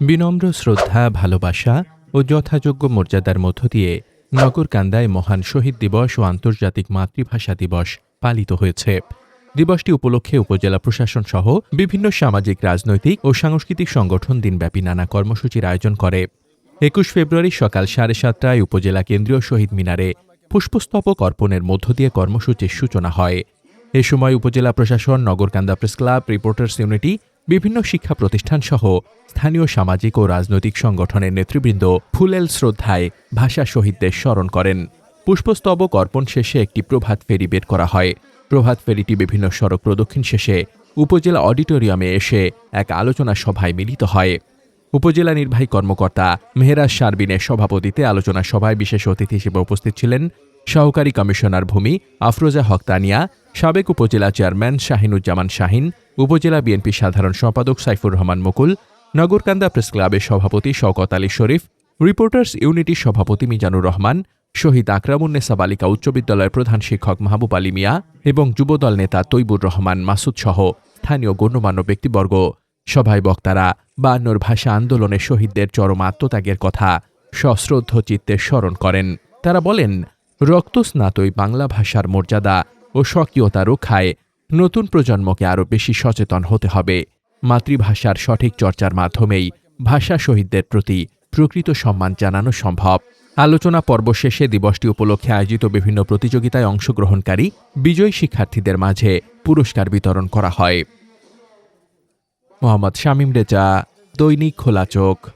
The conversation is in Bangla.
বিনম্র শ্রদ্ধা, ভালোবাসা ও যথাযোগ্য মর্যাদার মধ্য দিয়ে নগরকান্দায় মহান শহীদ দিবস ও আন্তর্জাতিক মাতৃভাষা দিবস পালিত হয়েছে। দিবসটি উপলক্ষে উপজেলা প্রশাসন সহ বিভিন্ন সামাজিক, রাজনৈতিক ও সাংস্কৃতিক সংগঠন দিনব্যাপী নানা কর্মসূচির আয়োজন করে। একুশ ফেব্রুয়ারি সকাল সাড়ে সাতটায় উপজেলা কেন্দ্রীয় শহীদ মিনারে পুষ্পস্তবক অর্পণের মধ্য দিয়ে কর্মসূচির সূচনা হয়। এ সময় উপজেলা প্রশাসন, Nagarkanda press club, reporters unity বিভিন্ন শিক্ষা প্রতিষ্ঠান সহ স্থানীয় সামাজিক ও রাজনৈতিক সংগঠনের নেতৃবৃন্দ ফুলেল শ্রদ্ধায় ভাষা শহীদদের স্মরণ করেন। পুষ্পস্তবক অর্পণ শেষে একটি প্রভাত ফেরি বের করা হয়। প্রভাত ফেরিটি বিভিন্ন সড়ক প্রদক্ষিণ শেষে উপজেলা অডিটোরিয়ামে এসে এক আলোচনা সভায় মিলিত হয়। উপজেলা নির্বাহী কর্মকর্তা মেহরাজ শারবিনের সভাপতিতে আলোচনা সভায় বিশেষ অতিথি হিসেবে উপস্থিত ছিলেন সহকারী কমিশনার ভূমি আফরোজা হকতানিয়া সাবেক উপজেলা চেয়ারম্যান শাহিনুজ্জামান শাহিন, উপজেলা বিএনপি সাধারণ সম্পাদক সাইফুর রহমান মুকুল, নগরকান্দা প্রেস ক্লাবের সভাপতি শওকত আলী শরীফ, রিপোর্টার্স ইউনিটির সভাপতি মিজানুর রহমান, শহীদ আকরামুন্নেসা বালিকা উচ্চ বিদ্যালয়ের প্রধান শিক্ষক মাহবুব আলী মিয়া এবং যুবদল নেতা তৈবুর রহমান মাসুদ সহ স্থানীয় গণ্যমান্য ব্যক্তিবর্গ। সভায় বক্তারা বায়ান্নর ভাষা আন্দোলনে শহীদদের চরম আত্মত্যাগের কথা সশ্রদ্ধ চিত্তে স্মরণ করেন। তারা বলেন, রক্তস্নাতই বাংলা ভাষার মর্যাদা ও স্বকীয়তা রক্ষায় নতুন প্রজন্মকে আরও বেশি সচেতন হতে হবে। মাতৃভাষার সঠিক চর্চার মাধ্যমেই ভাষা শহীদদের প্রতি প্রকৃত সম্মান জানানো সম্ভব। আলোচনা পর্ব শেষে দিবসটি উপলক্ষে আয়োজিত বিভিন্ন প্রতিযোগিতায় অংশগ্রহণকারী বিজয়ী শিক্ষার্থীদের মাঝে পুরস্কার বিতরণ করা হয়। মোহাম্মদ শামীম রেজা, দৈনিক খোলা চোখ।